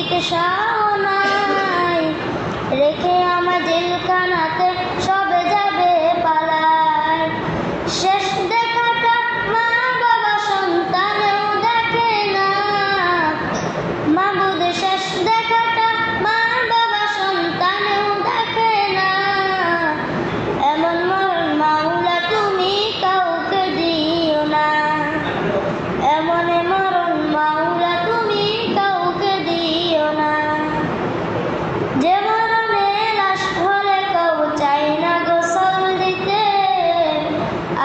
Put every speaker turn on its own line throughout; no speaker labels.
দিতে সাও নাই। রেখে আমার জেলখানাতে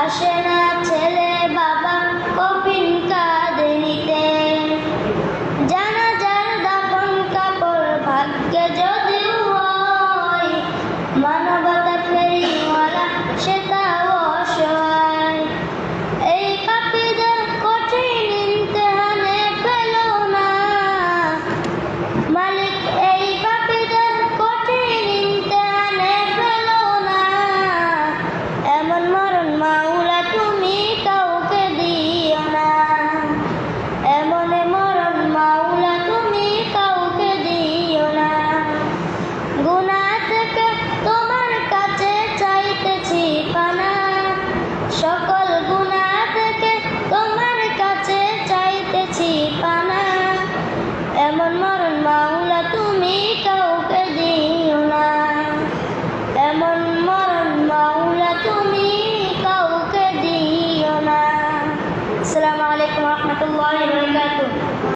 Hashem. الله